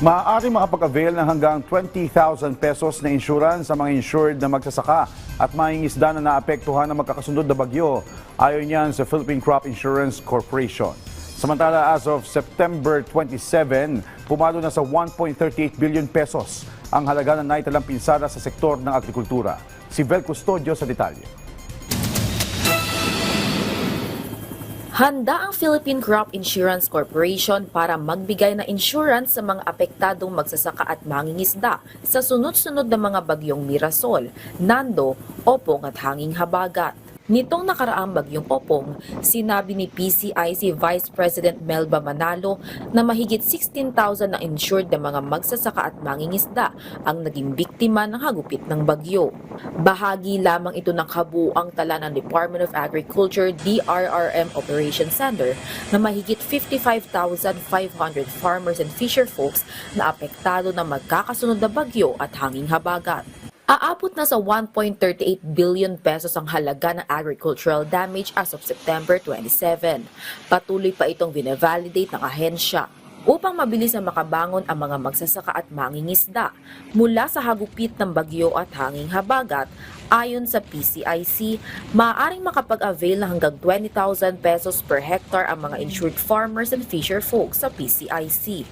Maaari makapag-avail ng hanggang 20,000 pesos na insurance sa mga insured na magsasaka at mangingisda na naapektuhan ng magkakasunod na bagyo. Ayon yan sa Philippine Crop Insurance Corporation. Samantala, as of September 27, pumalo na sa 1.38 billion pesos ang halaga na naitalang pinsala sa sektor ng agrikultura. Si Vel Custodio sa detalye. Handa ang Philippine Crop Insurance Corporation para magbigay ng insurance sa mga apektadong magsasaka at mangingisda sa sunod-sunod na mga bagyong Mirasol, Nando, Opong at Hanging Habagat. Nitong nakaraang bagyong Opong, sinabi ni PCIC Vice President Melba Manalo na mahigit 16,000 na insured na mga magsasaka at mangingisda ang naging biktima ng hagupit ng bagyo. Bahagi lamang ito ng kabuuang tala ng Department of Agriculture DRRM Operation Center na mahigit 55,500 farmers and fisher folks na apektado ng magkakasunod na bagyo at hanging habagat. Aabot na sa 1.38 billion pesos ang halaga ng agricultural damage as of September 27. Patuloy pa itong bine-validate ng ahensya upang mabilis na makabangon ang mga magsasaka at mangingisda mula sa hagupit ng bagyo at hanging habagat ayon sa PCIC, maaaring makapag-avail ng hanggang 20,000 pesos per hectare ang mga insured farmers and fisher folks sa PCIC.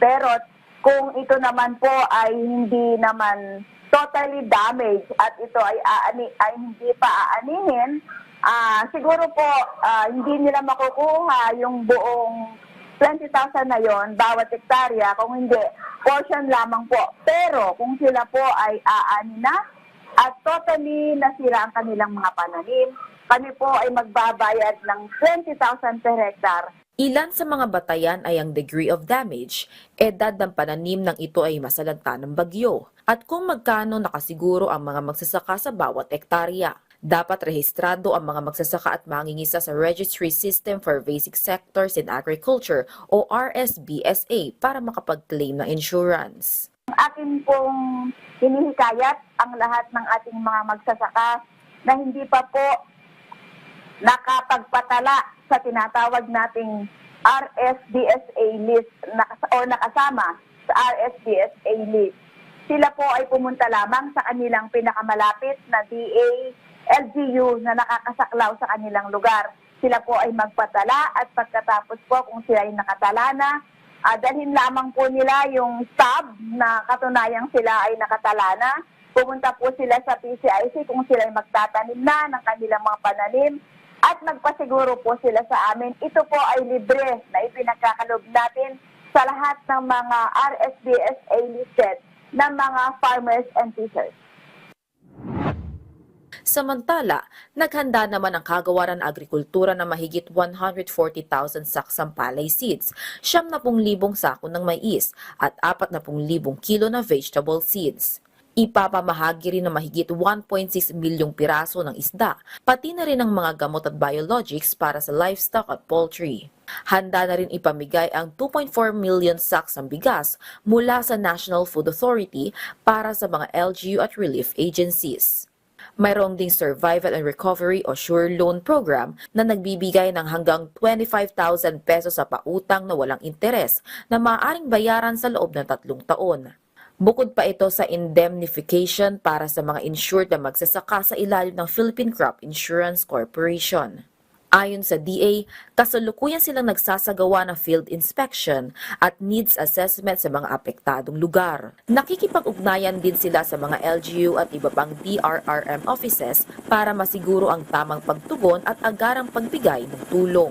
Pero kung ito naman po ay hindi naman totally damaged at ito ay aani ay hindi pa aanihin, ah siguro po ah, hindi nila makukuha yung buong 20,000 na yon bawat hektarya kung hindi portion lamang po. Pero kung sila po ay aani na at totally nasira ang kanilang mga pananim, kami po ay magbabayad ng 20,000 per hectare Ilan sa mga batayan ay ang degree of damage, edad ng pananim ng ito ay masalanta ng bagyo, at kung magkano nakasiguro ang mga magsasaka sa bawat ektarya. Dapat rehistrado ang mga magsasaka at mangingisa sa Registry System for Basic Sectors in Agriculture o RSBSA para makapag-claim ng insurance. Akin pong hinihikayat ang lahat ng ating mga magsasaka na hindi pa po nakapagpatala sa tinatawag nating RSDSA list o nakasama sa RSDSA list. Sila po ay pumunta lamang sa kanilang pinakamalapit na DA, LGU na nakakasaklaw sa kanilang lugar. Sila po ay magpatala at pagkatapos po kung sila ay nakatala na, ah, dalhin lamang po nila yung stub na katunayang sila ay nakatala na. Pumunta po sila sa PCIC kung sila ay magtatanim na ng kanilang mga pananim at magpasiguro po sila sa amin. Ito po ay libre na ipinagkakalob natin sa lahat ng mga RSBSA listed ng mga farmers and fishers. Samantala, naghanda naman ang kagawaran agrikultura na mahigit 140,000 saksang palay seeds, 70,000 sako ng mais at 40,000 kilo na vegetable seeds. Ipapamahagi rin ng mahigit 1.6 milyong piraso ng isda, pati na rin ang mga gamot at biologics para sa livestock at poultry. Handa na rin ipamigay ang 2.4 million sacks ng bigas mula sa National Food Authority para sa mga LGU at relief agencies. Mayroong ding Survival and Recovery o Sure Loan Program na nagbibigay ng hanggang 25,000 pesos sa pautang na walang interes na maaaring bayaran sa loob ng tatlong taon. Bukod pa ito sa indemnification para sa mga insured na magsasaka sa ilalim ng Philippine Crop Insurance Corporation. Ayon sa DA, kasalukuyan silang nagsasagawa ng field inspection at needs assessment sa mga apektadong lugar. Nakikipag-ugnayan din sila sa mga LGU at iba pang DRRM offices para masiguro ang tamang pagtugon at agarang pagbigay ng tulong.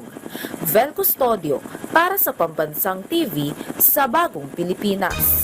Vel Custodio para sa Pambansang TV sa Bagong Pilipinas.